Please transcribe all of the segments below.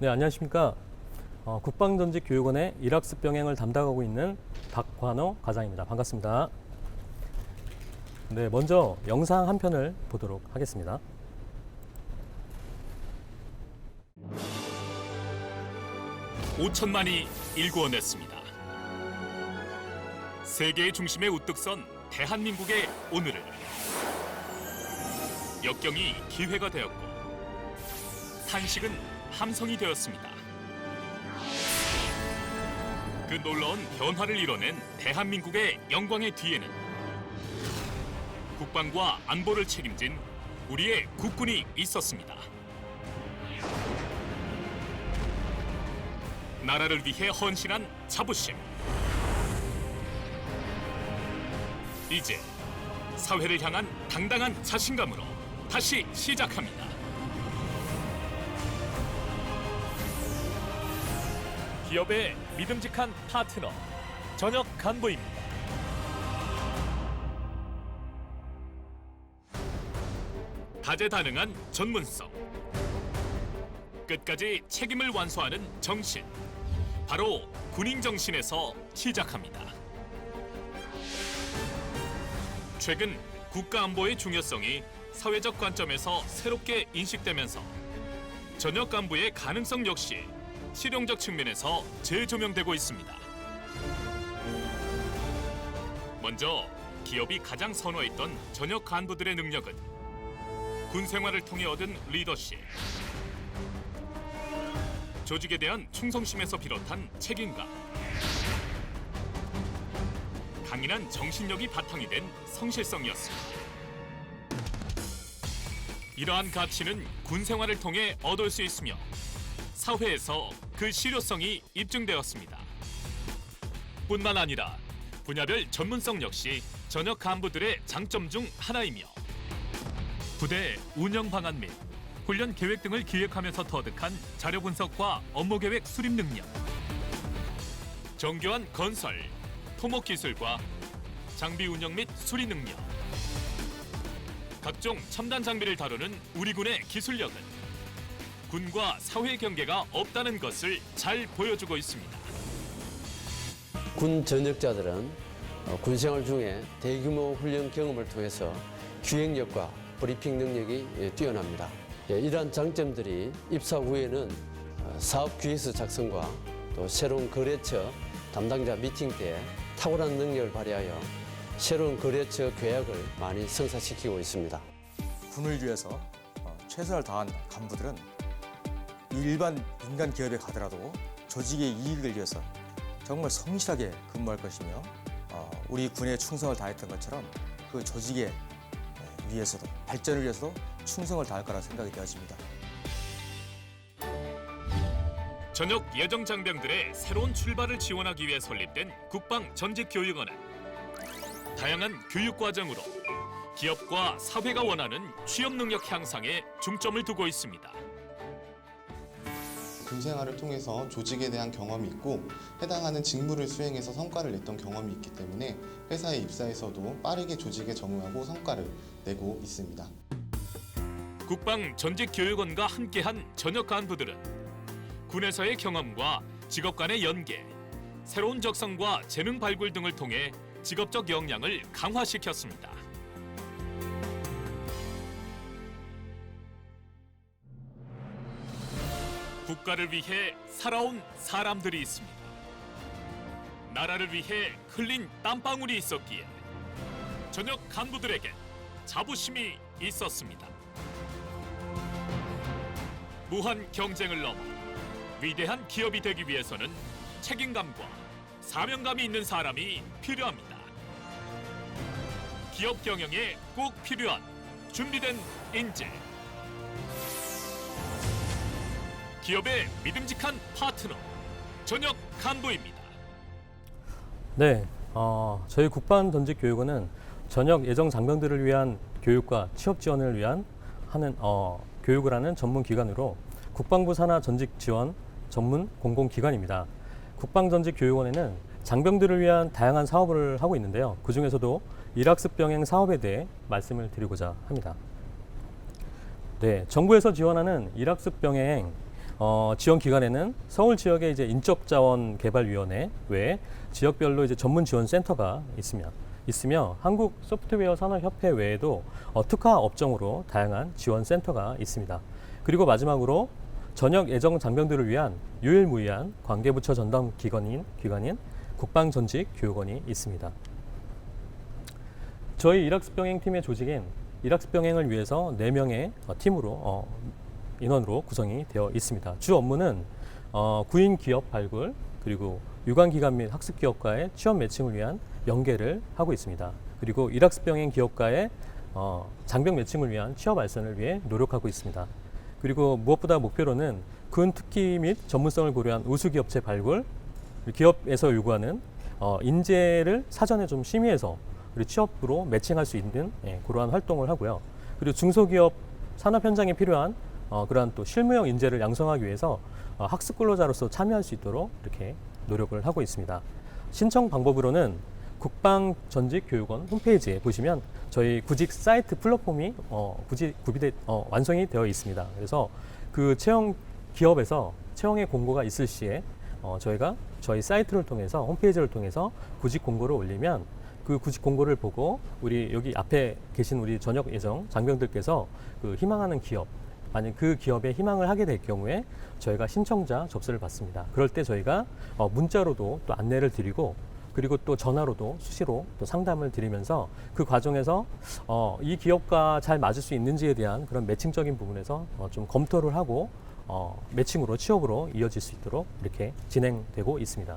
네, 안녕하십니까. 어, 국방전직 교육원의 일학습 병행을 담당하고 있는 박관호 과장입니다. 반갑습니다. 네, 먼저 영상 한 편을 보도록 하겠습니다. 오천만이 일구어냈습니다. 세계의 중심에 우뚝 선 대한민국의 오늘을 역경이 기회가 되었고 탄식은 함성이 되었습니다. 그 놀라운 변화를 이뤄낸 대한민국의 영광의 뒤에는 국방과 안보를 책임진 우리의 국군이 있었습니다. 나라를 위해 헌신한 자부심. 이제 사회를 향한 당당한 자신감으로 다시 시작합니다. 기업의 믿음직한 파트너 전역 간부입니다. 다재다능한 전문성. 끝까지 책임을 완수하는 정신. 바로 군인 정신에서 시작합니다. 최근 국가 안보의 중요성이 사회적 관점에서 새롭게 인식되면서 전역 간부의 가능성 역시 실용적 측면에서 재조명되고 있습니다. 먼저 기업이 가장 선호했던 전역 간부들의 능력은 군 생활을 통해 얻은 리더십, 조직에 대한 충성심에서 비롯한 책임감, 강인한 정신력이 바탕이 된 성실성이었습니다. 이러한 가치는 군 생활을 통해 얻을 수 있으며 사회에서 그 실효성이 입증되었습니다. 뿐만 아니라 분야별 전문성 역시 전역 간부들의 장점 중 하나이며 부대 운영 방안 및 훈련 계획 등을 기획하면서 터득한 자료 분석과 업무 계획 수립 능력, 정교한 건설, 토목 기술과 장비 운영 및 수리 능력, 각종 첨단 장비를 다루는 우리 군의 기술력은 군과 사회 경계가 없다는 것을 잘 보여주고 있습니다. 군 전역자들은 어, 군 생활 중에 대규모 훈련 경험을 통해서 기획력과 브리핑 능력이 예, 뛰어납니다. 예, 이러한 장점들이 입사 후에는 어, 사업 기획서 작성과 또 새로운 거래처 담당자 미팅 때 탁월한 능력을 발휘하여 새로운 거래처 계약을 많이 성사시키고 있습니다. 군을 위해서 어, 최선을 다한 간부들은 일반 민간 기업에 가더라도 조직의 이익을 위해서 정말 성실하게 근무할 것이며 어, 우리 군에 충성을 다했던 것처럼 그 조직의 에, 위해서도 발전을 위해서도 충성을 다할 거라 생각이 되어집니다. 전역 예정 장병들의 새로운 출발을 지원하기 위해 설립된 국방 전직 교육원은 다양한 교육 과정으로 기업과 사회가 원하는 취업 능력 향상에 중점을 두고 있습니다. 군 생활을 통해서 조직에 대한 경험이 있고 해당하는 직무를 수행해서 성과를 냈던 경험이 있기 때문에 회사에 입사해서도 빠르게 조직에 적응하고 성과를 내고 있습니다. 국방 전직 교육원과 함께한 전역 간부들은 군에서의 경험과 직업 간의 연계, 새로운 적성과 재능 발굴 등을 통해 직업적 역량을 강화시켰습니다. 국가를 위해 살아온 사람들이 있습니다. 나라를 위해 흘린 땀방울이 있었기에 전역 간부들에게 자부심이 있었습니다. 무한 경쟁을 넘어 위대한 기업이 되기 위해서는 책임감과 사명감이 있는 사람이 필요합니다. 기업 경영에 꼭 필요한 준비된 인재. 기업의 믿음직한 파트너 전역 간부입니다. 네, 어, 저희 국방 전직 교육원은 전역 예정 장병들을 위한 교육과 취업 지원을 위한 하는 어, 교육을 하는 전문 기관으로 국방부 산하 전직 지원 전문 공공 기관입니다. 국방 전직 교육원에는 장병들을 위한 다양한 사업을 하고 있는데요. 그 중에서도 일학습 병행 사업에 대해 말씀을 드리고자 합니다. 네, 정부에서 지원하는 일학습 병행 어, 지원 기관에는 서울 지역의 이제 인적자원개발위원회 외에 지역별로 이제 전문 지원 센터가 있으며 있으며 한국 소프트웨어 산업협회 외에도 어, 특화 업종으로 다양한 지원 센터가 있습니다. 그리고 마지막으로 전역 예정 장병들을 위한 유일무이한 관계부처 전담 기관인 기관인 국방전직 교육원이 있습니다. 저희 이락스 병행 팀의 조직인 이락스 병행을 위해서 4명의 어, 팀으로 어, 인원으로 구성이 되어 있습니다. 주 업무는 어, 구인 기업 발굴 그리고 유관 기관 및 학습 기업과의 취업 매칭을 위한 연계를 하고 있습니다. 그리고 이락스 병행 기업과의 어, 장병 매칭을 위한 취업 알선을 위해 노력하고 있습니다. 그리고 무엇보다 목표로는 군 특기 및 전문성을 고려한 우수 기업체 발굴, 기업에서 요구하는 어, 인재를 사전에 좀 심의해서 우리 취업으로 매칭할 수 있는 예, 그러한 활동을 하고요. 그리고 중소기업 산업 현장에 필요한 어, 그러한 또 실무형 인재를 양성하기 위해서 어, 학습 근로자로서 참여할 수 있도록 이렇게 노력을 하고 있습니다. 신청 방법으로는 국방 전직 교육원 홈페이지에 보시면 저희 구직 사이트 플랫폼이 어, 구직 구비돼 어, 완성이 되어 있습니다. 그래서 그 채용 기업에서 채용의 공고가 있을 시에 어, 저희가 저희 사이트를 통해서 홈페이지를 통해서 구직 공고를 올리면 그 구직 공고를 보고 우리 여기 앞에 계신 우리 전역 예정 장병들께서 그 희망하는 기업 만약 그 기업에 희망을 하게 될 경우에 저희가 신청자 접수를 받습니다. 그럴 때 저희가 어, 문자로도 또 안내를 드리고 그리고 또 전화로도 수시로 또 상담을 드리면서 그 과정에서 어, 이 기업과 잘 맞을 수 있는지에 대한 그런 매칭적인 부분에서 어, 좀 검토를 하고 어, 매칭으로 취업으로 이어질 수 있도록 이렇게 진행되고 있습니다.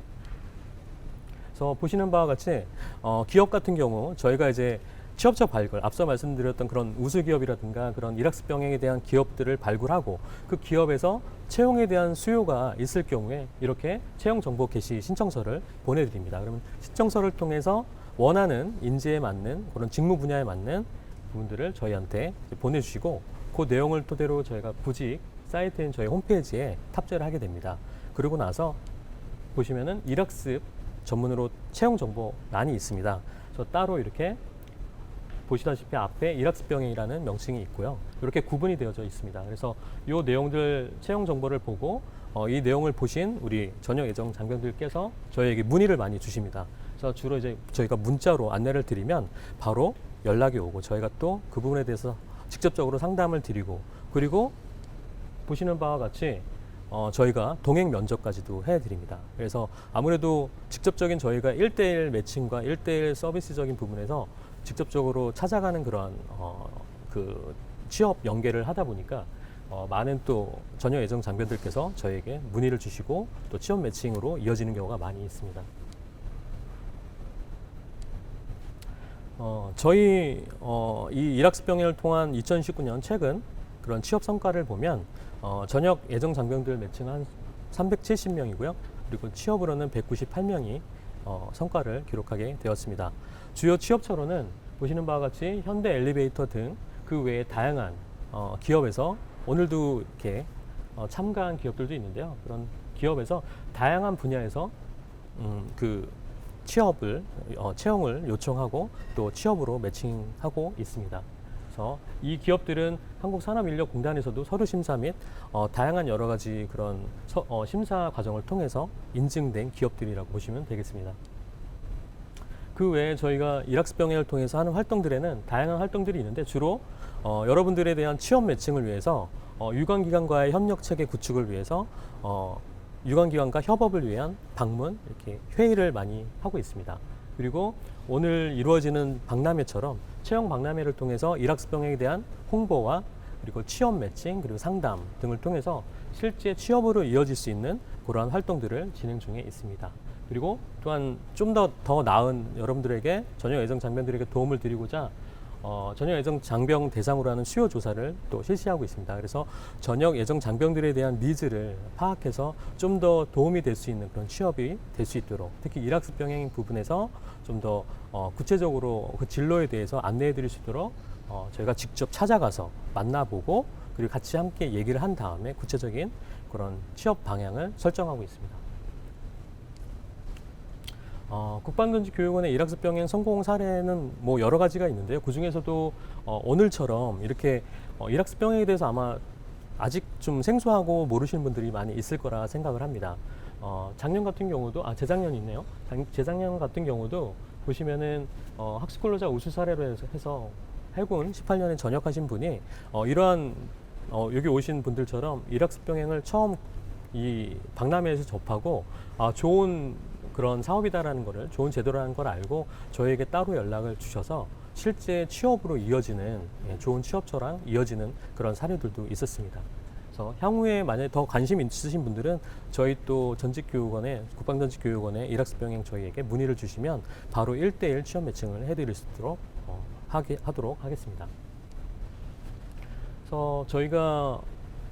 보시는 바와 같이 어, 기업 같은 경우 저희가 이제 취업자 발굴, 앞서 말씀드렸던 그런 우수 기업이라든가 그런 일학습 병행에 대한 기업들을 발굴하고 그 기업에서 채용에 대한 수요가 있을 경우에 이렇게 채용 정보 게시 신청서를 보내드립니다. 그러면 신청서를 통해서 원하는 인재에 맞는 그런 직무 분야에 맞는 부분들을 저희한테 보내주시고 그 내용을 토대로 저희가 구직 사이트인 저희 홈페이지에 탑재를 하게 됩니다. 그러고 나서 보시면은 일학습 전문으로 채용 정보欄이 있습니다. 저 따로 이렇게 보시다시피 앞에 일학습병행이라는 명칭이 있고요. 이렇게 구분이 되어져 있습니다. 그래서 이 내용들 채용 정보를 보고 어, 이 내용을 보신 우리 전역 예정 장병들께서 저희에게 문의를 많이 주십니다. 그래서 주로 이제 저희가 문자로 안내를 드리면 바로 연락이 오고 저희가 또 그 부분에 대해서 직접적으로 상담을 드리고 그리고 보시는 바와 같이 어, 저희가 동행 면접까지도 해드립니다. 그래서 아무래도 직접적인 저희가 1대1 매칭과 1대1 서비스적인 부분에서 직접적으로 찾아가는 그런 어, 그 취업 연계를 하다 보니까 어, 많은 또 전혀 예정 장병들께서 저에게 문의를 주시고 또 취업 매칭으로 이어지는 경우가 많이 있습니다. 어, 저희 어, 이 일학습 병행을 통한 2019년 최근 그런 취업 성과를 보면 어, 전역 예정 장병들 매칭 한 370명이고요. 그리고 취업으로는 198명이 어, 성과를 기록하게 되었습니다. 주요 취업처로는 보시는 바와 같이 현대 엘리베이터 등 그 외에 다양한 어, 기업에서 오늘도 이렇게 어, 참가한 기업들도 있는데요. 그런 기업에서 다양한 분야에서 음, 그 취업을 어, 채용을 요청하고 또 취업으로 매칭하고 있습니다. 그래서 이 기업들은 한국산업인력공단에서도 서류 심사 및 어, 다양한 여러 가지 그런 서- 어, 심사 과정을 통해서 인증된 기업들이라고 보시면 되겠습니다. 그 외에 저희가 일학습병행을 통해서 하는 활동들에는 다양한 활동들이 있는데 주로 어, 여러분들에 대한 취업 매칭을 위해서 어, 유관기관과의 협력 체계 구축을 위해서 어, 유관기관과 협업을 위한 방문 이렇게 회의를 많이 하고 있습니다. 그리고 오늘 이루어지는 박람회처럼 채용 박람회를 통해서 일학습병행에 대한 홍보와 그리고 취업 매칭 그리고 상담 등을 통해서 실제 취업으로 이어질 수 있는 그러한 활동들을 진행 중에 있습니다. 그리고 또한 좀 더 더 나은 여러분들에게 전역 예정 장병들에게 도움을 드리고자 어, 전역 예정 장병 대상으로 하는 수요 조사를 또 실시하고 있습니다. 그래서 전역 예정 장병들에 대한 니즈를 파악해서 좀 더 도움이 될 수 있는 그런 취업이 될 수 있도록 특히 일학습 병행 부분에서 좀더 어, 구체적으로 그 진로에 대해서 안내해 드릴 수 있도록 어, 저희가 직접 찾아가서 만나보고 그리고 같이 함께 얘기를 한 다음에 구체적인 그런 취업 방향을 설정하고 있습니다. 어, 국방전직교육원의 일학습 병행 성공 사례는 뭐 여러 가지가 있는데요. 그 중에서도 어, 오늘처럼 이렇게 어, 일학습 병행에 대해서 아마 아직 좀 생소하고 모르시는 분들이 많이 있을 거라 생각을 합니다. 어, 작년 같은 경우도 아 재작년 있네요. 작- 재작년 같은 경우도 보시면은 어, 학습 근로자 우수 사례로 해서, 해서 해군 18년에 전역하신 분이 어, 이러한 어, 여기 오신 분들처럼 일학습 병행을 처음 이 박람회에서 접하고 아, 좋은 그런 사업이다라는 거를 좋은 제도라는 걸 알고 저에게 따로 연락을 주셔서 실제 취업으로 이어지는 예, 좋은 취업처랑 이어지는 그런 사례들도 있었습니다. 그래서 향후에 만약에 더 관심 있으신 분들은 저희 또 전직교육원에 국방전직교육원에 일학습 병행 저희에게 문의를 주시면 바로 1대1 취업 매칭을 해드릴 수 있도록 어, 하게, 하도록 하겠습니다. 그래서 저희가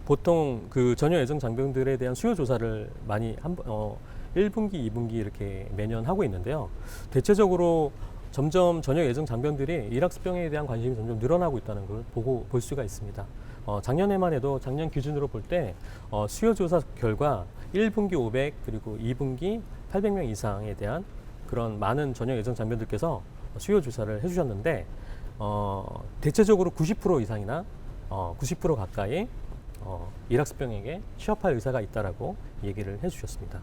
보통 그 전혀 예정 장병들에 대한 수요 조사를 많이 한 번- 어, 1분기, 2분기 이렇게 매년 하고 있는데요. 대체적으로 점점 전역 예정 장병들이 일학습병에 대한 관심이 점점 늘어나고 있다는 걸 보고 볼 수가 있습니다. 어, 작년에만 해도 작년 기준으로 볼때 어, 수요 조사 결과 1분기 500 그리고 2분기 800명 이상에 대한 그런 많은 전역 예정 장병들께서 수요 조사를 해주셨는데 어, 대체적으로 90% 이상이나 어, 90% 가까이 어, 일학습병에게 취업할 의사가 있다라고 얘기를 해주셨습니다.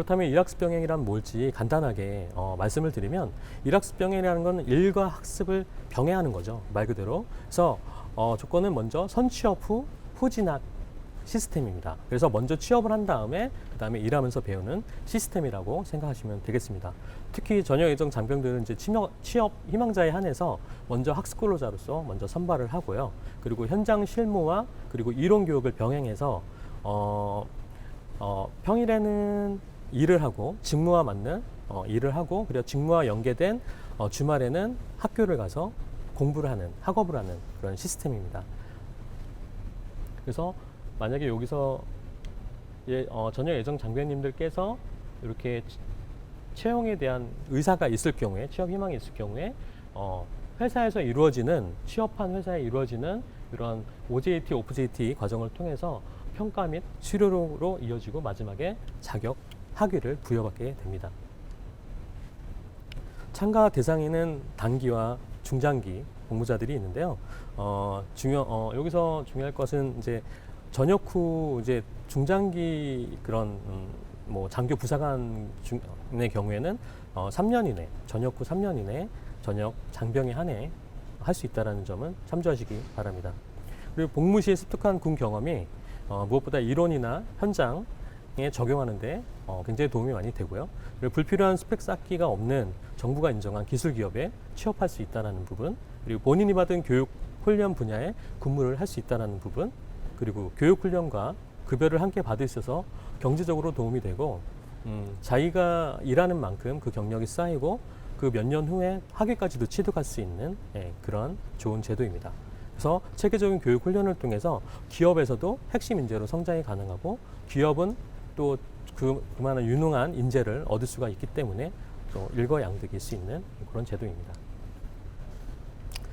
그렇다면 일학습 병행이란 뭘지 간단하게 어, 말씀을 드리면 일학습 병행이라는 건 일과 학습을 병행하는 거죠 말 그대로. 그래서 어, 조건은 먼저 선취업 후 후진학 시스템입니다. 그래서 먼저 취업을 한 다음에 그 다음에 일하면서 배우는 시스템이라고 생각하시면 되겠습니다. 특히 전역 예정 장병들은 이제 취업, 취업 희망자에 한해서 먼저 학습 근로자로서 먼저 선발을 하고요. 그리고 현장 실무와 그리고 이론 교육을 병행해서 어, 어, 평일에는 일을 하고 직무와 맞는 어, 일을 하고 그리고 직무와 연계된 어, 주말에는 학교를 가서 공부를 하는 학업을 하는 그런 시스템입니다. 그래서 만약에 여기서 예, 어, 전역 예정 장병님들께서 이렇게 치- 채용에 대한 의사가 있을 경우에 취업 희망이 있을 경우에 어, 회사에서 이루어지는 취업한 회사에 이루어지는 이런 OJT, OJT 과정을 통해서 평가 및 수료로 이어지고 마지막에 자격 학위를 부여받게 됩니다. 참가 대상에는 단기와 중장기 공부자들이 있는데요. 어, 중요 어, 여기서 중요할 것은 이제 전역 후 이제 중장기 그런 음, 뭐 장교 부사관의 경우에는 어, 3년 이내 전역 후 3년 이내 전역 장병에 한해 할 수 있다라는 점은 참조하시기 바랍니다. 그리고 복무 시에 습득한 군 경험이 어, 무엇보다 이론이나 현장에 적용하는데 어, 굉장히 도움이 많이 되고요. 그리고 불필요한 스펙 쌓기가 없는 정부가 인정한 기술 기업에 취업할 수 있다는 부분, 그리고 본인이 받은 교육 훈련 분야에 근무를 할 수 있다는 부분, 그리고 교육 훈련과 급여를 함께 받을 수 있어서 경제적으로 도움이 되고 음, 자기가 일하는 만큼 그 경력이 쌓이고 그 몇 년 후에 학위까지도 취득할 수 있는 예, 그런 좋은 제도입니다. 그래서 체계적인 교육 훈련을 통해서 기업에서도 핵심 인재로 성장이 가능하고 기업은 또 그, 그만한 유능한 인재를 얻을 수가 있기 때문에 또 일거양득일 수 있는 그런 제도입니다.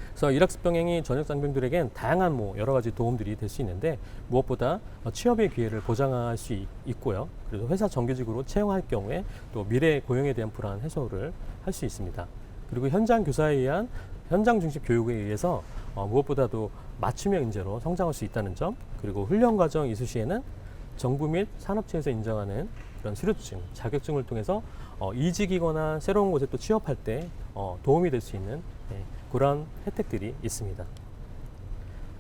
그래서 일학습 병행이 전역 장병들에겐 다양한 뭐 여러 가지 도움들이 될 수 있는데 무엇보다 어, 취업의 기회를 보장할 수 있- 있고요. 그래서 회사 정규직으로 채용할 경우에 또 미래 고용에 대한 불안 해소를 할 수 있습니다. 그리고 현장 교사에 의한 현장 중심 교육에 의해서 어, 무엇보다도 맞춤형 인재로 성장할 수 있다는 점 그리고 훈련 과정 이수 시에는 정부 및 산업체에서 인정하는 그런 수료증, 자격증을 통해서 어, 이직이거나 새로운 곳에 또 취업할 때 어, 도움이 될 수 있는 예, 그런 혜택들이 있습니다.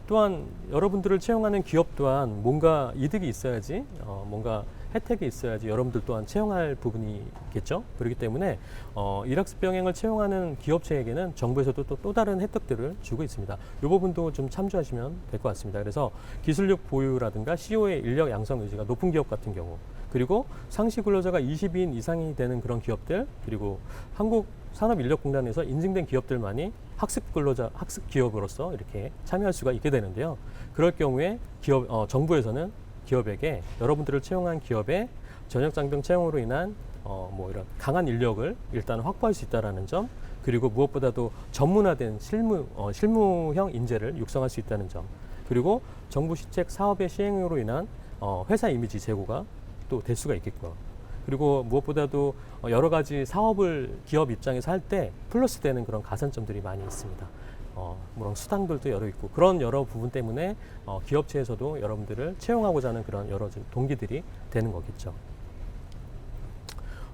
또한 여러분들을 채용하는 기업 또한 뭔가 이득이 있어야지 어, 뭔가 혜택이 있어야지 여러분들 또한 채용할 부분이겠죠. 그렇기 때문에 어, 일학습 병행을 채용하는 기업체에게는 정부에서도 또, 또 다른 혜택들을 주고 있습니다. 이 부분도 좀 참조하시면 될 것 같습니다. 그래서 기술력 보유라든가 CEO의 인력 양성 의지가 높은 기업 같은 경우 그리고 상시 근로자가 20인 이상이 되는 그런 기업들 그리고 한국 산업인력공단에서 인증된 기업들만이 학습 근로자 학습 기업으로서 이렇게 참여할 수가 있게 되는데요. 그럴 경우에 기업 어, 정부에서는 기업에게 여러분들을 채용한 기업의 전역 장병 채용으로 인한 어, 뭐 이런 강한 인력을 일단 확보할 수 있다라는 점 그리고 무엇보다도 전문화된 실무 어, 실무형 인재를 육성할 수 있다는 점 그리고 정부 시책 사업의 시행으로 인한 어, 회사 이미지 제고가 또 될 수가 있겠고요. 그리고 무엇보다도 어, 여러 가지 사업을 기업 입장에서 할 때 플러스 되는 그런 가산점들이 많이 있습니다. 어, 물론 수당들도 여러 있고 그런 여러 부분 때문에 어, 기업체에서도 여러분들을 채용하고자 하는 그런 여러 좀 동기들이 되는 거겠죠.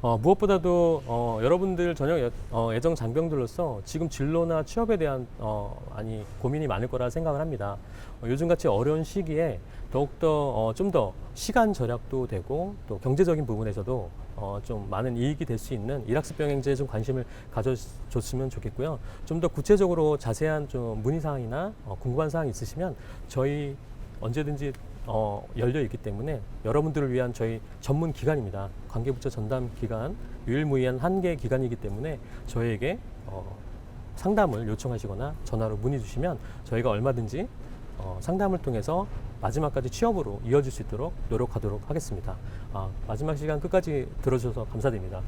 어, 무엇보다도 어, 여러분들 애- 어, 애정 장병들로서 지금 진로나 취업에 대한 어, 아니 고민이 많을 거라 생각을 합니다. 어, 요즘같이 어려운 시기에 더욱더 어, 좀 더 시간 절약도 되고 또 경제적인 부분에서도 어, 좀 많은 이익이 될 수 있는 일학습 병행제에 좀 관심을 가져줬으면 좋겠고요. 좀 더 구체적으로 자세한 좀 문의 사항이나 어, 궁금한 사항 있으시면 저희 언제든지 어, 열려 있기 때문에 여러분들을 위한 저희 전문 기관입니다. 관계부처 전담 기관 유일무이한 한개 기관이기 때문에 저희에게 어, 상담을 요청하시거나 전화로 문의 주시면 저희가 얼마든지 어, 상담을 통해서 마지막까지 취업으로 이어질 수 있도록 노력하도록 하겠습니다. 아, 마지막 시간 끝까지 들어주셔서 감사드립니다.